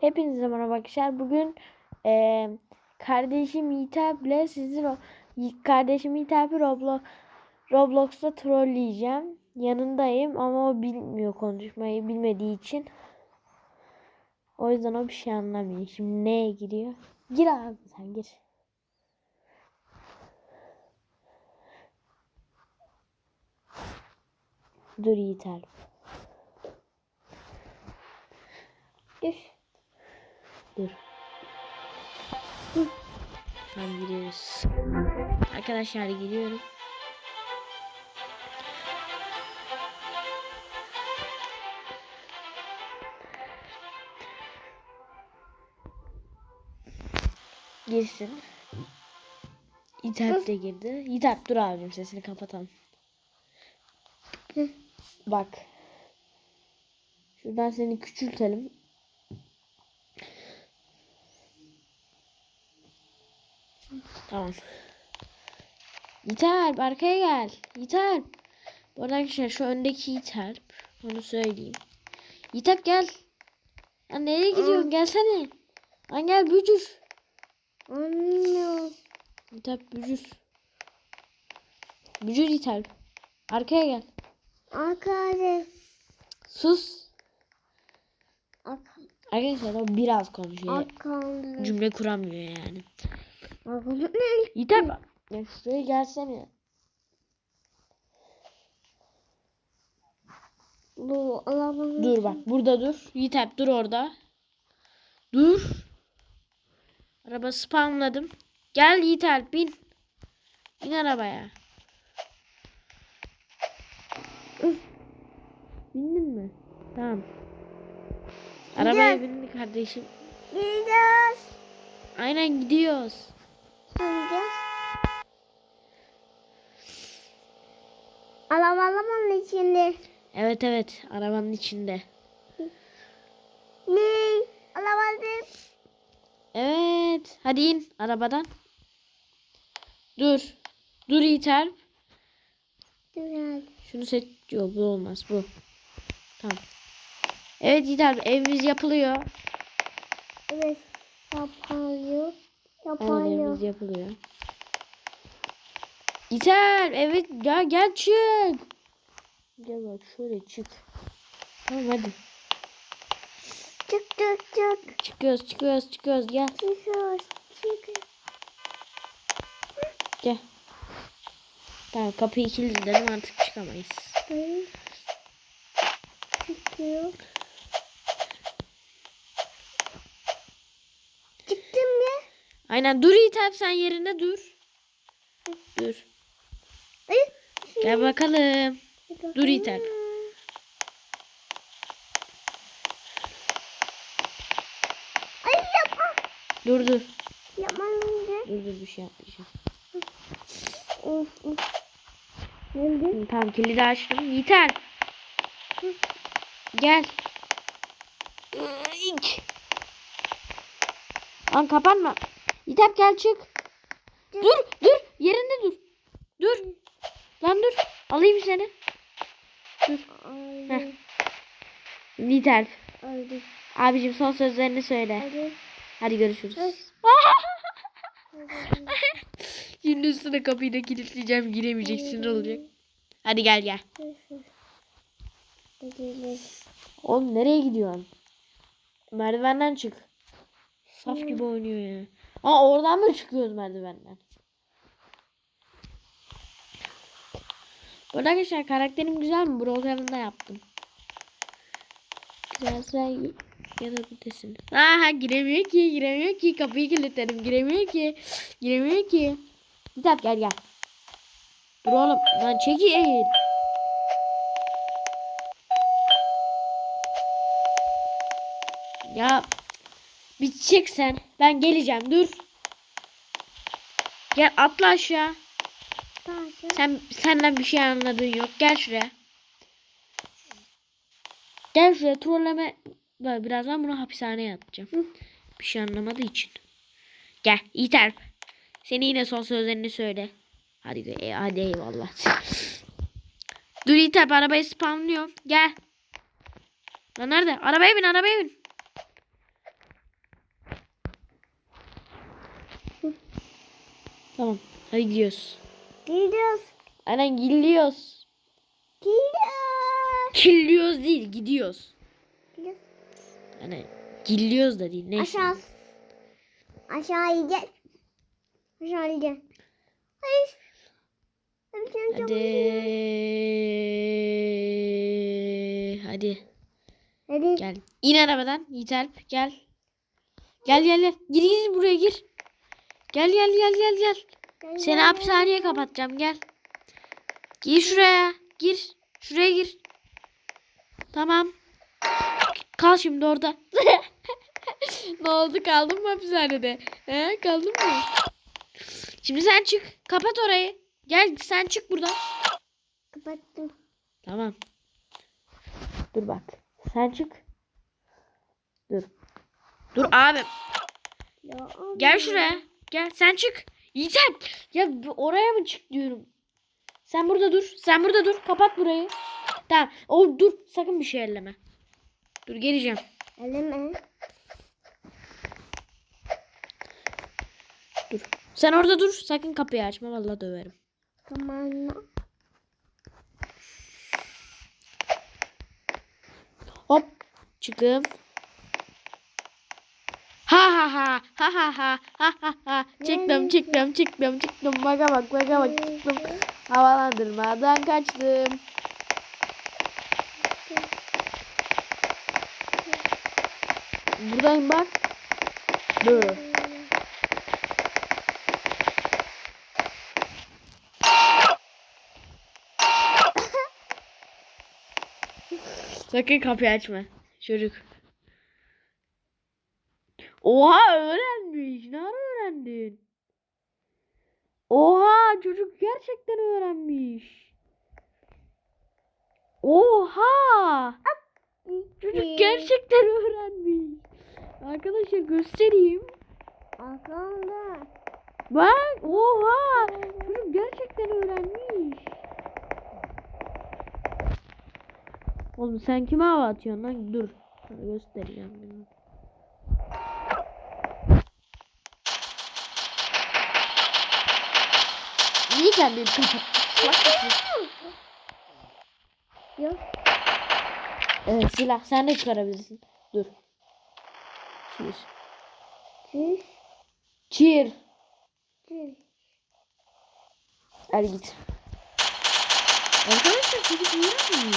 Hepinize merhaba arkadaşlar. Bugün eee kardeşim Yiğitap ile sizin o kardeşim Yiğitap'ı Roblo Roblox'ta trolleyeceğim. Yanındayım ama o bilmiyor konuşmayı bilmediği için. O yüzden o bir şey anlamıyor. Şimdi neye giriyor? Gir abi sen gir. Dur Yiğitap. Gir. Dur. Tamam giriyoruz. Arkadaşlar giriyorum. Girsin. İtap de girdi. İtap dur abicim sesini kapatalım. Bak. Şuradan seni küçültelim. Tamam. Yiğiter arkaya gel. Yiğiter. Bu arada arkadaşlar şu öndeki Yiğiter. Onu söyleyeyim. Yiğiter gel. Ya nereye gidiyorsun? Gelsene. Lan gel bücür. Anne. Yiğiter bücür. Bücür Yiğiter. Arkaya gel. Arkadaş. Sus. Arkadaşlar o biraz konuşuyor. Arkadaş. Cümle kuramıyor yani. Yiğiter bak. Ya şuraya gelsene. Arabanın. Dur bak burada dur. Yiğiter dur orada. Dur. Araba spamladım. Gel Yiğiter bin. Bin arabaya. Bindin mi? Tamam. Arabaya Gidiyoruz. bindi kardeşim. Gidiyoruz. Aynen gidiyoruz. Gidiyoruz. Arabanın içinde. Evet evet arabanın içinde. Ne? Arabanın. Evet. Hadi in arabadan. Dur. Dur Yiğiter. Güzel. Şunu seç. Yok bu olmaz bu. Tamam. Evet Yiğiter evimiz yapılıyor. Evet. Yapıyor. Evimiz yapılıyor. Yiğiter evet ya gel çık. Gel bak şöyle çık. Tamam hadi. Çık çık çık. Çıkıyoruz çıkıyoruz çıkıyoruz gel. Çıkıyoruz. Çık. Gel. Tamam kapıyı kilitledim artık çıkamayız. Çıkıyor. Çıktım ya. Aynen dur Yiğiter sen yerinde dur. Dur. Gel bakalım. Dur yapma. Dur dur. Yapma önce. Dur dur bir şey yapmayacağım. Of of. Hı, Tamam kilidi açtım. Yiğiter. Gel. İlk. Lan kapanma. Yiğiter gel çık. Dur dur. Yerinde dur. Dur. Lan dur. Alayım seni. Dur. Ay. Abicim son sözlerini söyle. Hadi. Hadi görüşürüz. Şimdi üstüne kapıyı da kilitleyeceğim. Giremeyecek sinir olacak. Hadi gel gel. Oğlum nereye gidiyorsun? Merdivenden çık. Saf gibi oynuyor ya. Aa oradan mı çıkıyoruz merdivenden? Bu arkadaşlar karakterim güzel mi? Broker'ında yaptım. Güzelse ya da buradasın. Aha giremiyor ki giremiyor ki kapıyı kilitledim giremiyor ki giremiyor ki. Kitap gel gel. Dur oğlum lan çekil. Ya çık sen. Ben geleceğim dur. Gel atla aşağı. Sen senden bir şey anladığın yok. Gel şuraya. Gel şuraya trolleme. Bak birazdan bunu hapishaneye atacağım. Bir şey anlamadığı için. Gel Yiğiter. Seni yine son sözlerini söyle. Hadi e, hadi eyvallah. Dur Yiğiter arabayı spamlıyorum. Gel. Lan nerede? Arabaya bin arabaya bin. Tamam. Hadi gidiyoruz. Gidiyoruz. Aynen gidiyoruz. Gidiyoruz. Killiyoruz değil gidiyoruz. Gidiyoruz. Yani gilliyoruz da değil. Neyse. Aşağı. Aşağı ineceğiz. Aşağı ineceğiz. Hayır. Hadi Hadi. Hadi. Hadi. Gel. İn arabadan. Yiğit Alp gel. Gel gel gel. Gir gir buraya gir. Gel gel gel gel gel. Gel, Seni gel, hapishaneye kapatacağım gel. Gir şuraya. Gir. Şuraya gir. Tamam. Kal şimdi orada. ne oldu kaldın mı hapishanede? He kaldın mı? Şimdi sen çık. Kapat orayı. Gel sen çık buradan. Kapattım. Tamam. Dur bak. Sen çık. Dur. Dur abi. Ya, abi. Gel şuraya. Gel sen çık. Yiğitem. Ya oraya mı çık diyorum. Sen burada dur. Sen burada dur. Kapat burayı. Tamam. O dur. Sakın bir şey elleme. Dur geleceğim. Elime. Dur. Sen orada dur. Sakın kapıyı açma. Vallahi döverim. Tamam. Hop. Çıkım. Ha ha ha. Ha ha ha. Ha ha ha. Çıktım çıktım çıktım çıktım. Baka bak baka bak çıktım. Havalandırmadan kaçtım. Buradayım bak. Dur. Sakın kapıyı açma. Çocuk Oha öğrenmiş. Ne öğrendin? Oha çocuk gerçekten öğrenmiş. Oha. Çocuk gerçekten öğrenmiş. Arkadaşlar göstereyim. Aklımda. Bak oha. Çocuk gerçekten öğrenmiş. Oğlum sen kime hava atıyorsun lan? Dur. Sana göstereceğim bunu. Niye kendini kapattın? Yok. Evet silah sen de çıkarabilirsin. Dur. Cheer. Çüş. Cheer. Çüş. Hadi git. Arkadaşlar çocuk öğrenmiş.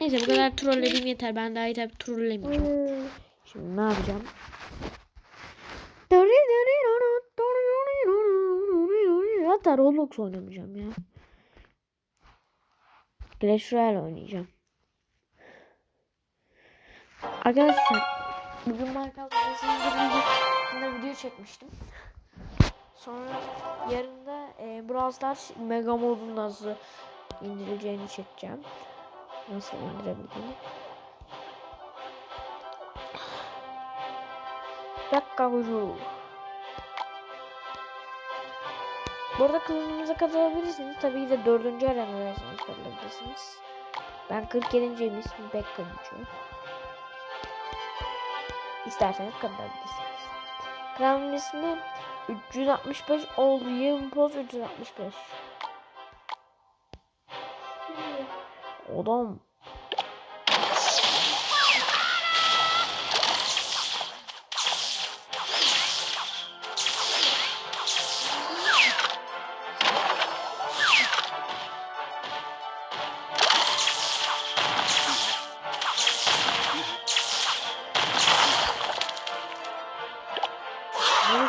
Neyse bu kadar trollediğim yeter. Ben daha iyi tabi trollemeyeceğim. Şimdi ne yapacağım? Hatta Roblox oynamayacağım ya. Clash Royale oynayacağım. Arkadaşlar bugün Minecraft indirildiğinde video çekmiştim. Sonra yarın da e, Brawl Stars Mega Mod'un nasıl indirileceğini çekeceğim. Nasıl indirebildiğini. dakika huzur. Bu arada katılabilirsiniz. Tabii ki de dördüncü arenadaysanız katılabilirsiniz. Ben 47. ismim Bekkanıcı. İsterseniz katılabilirsiniz. Kanalımın ismi 365 oldu. Yığın poz 365. Adam.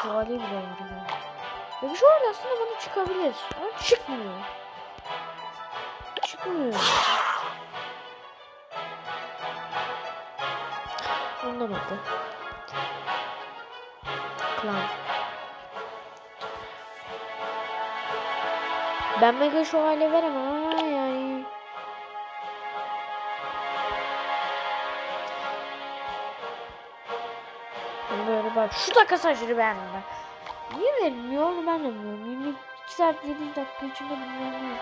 Hali bile var ya. Ya bir şey var aslında bana çıkabilir. Ama çıkmıyor. Çıkmıyor. Anlamadı. Klan. Ben mega şövalye veremem ama yani. Böyle bak şu takas aşırı beğendim ben. Niye verilmiyor onu ben de bilmiyorum. 22 saat 7 dakika içinde bilmiyorum.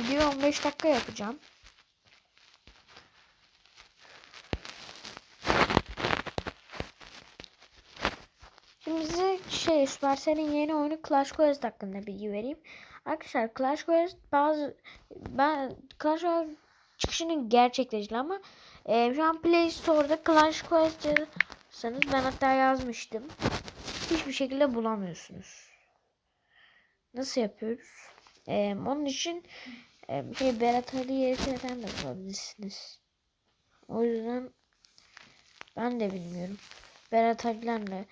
Video 15 dakika yapacağım. Şimdi size şey Supercell'in yeni oyunu Clash Royale hakkında bilgi vereyim. Arkadaşlar Clash Royale bazı ben Clash Royale çıkışını gerçekleşti ama e, şu an Play Store'da Clash Royale yazarsanız ben hatta yazmıştım. Hiçbir şekilde bulamıyorsunuz. Nasıl yapıyoruz? E, onun için e, şey Berat Ali YT'den de bulabilirsiniz. O yüzden ben de bilmiyorum. Berat Ali'lerle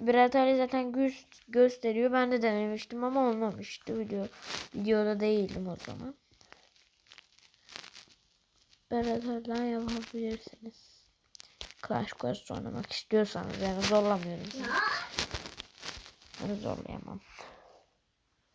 Berat Ali zaten göz, gösteriyor. Ben de denemiştim ama olmamıştı. Video, videoda değildim o zaman. Berat Ali'den yapabilirsiniz. Clash Quest oynamak istiyorsanız yani zorlamıyorum. Ben zorlayamam.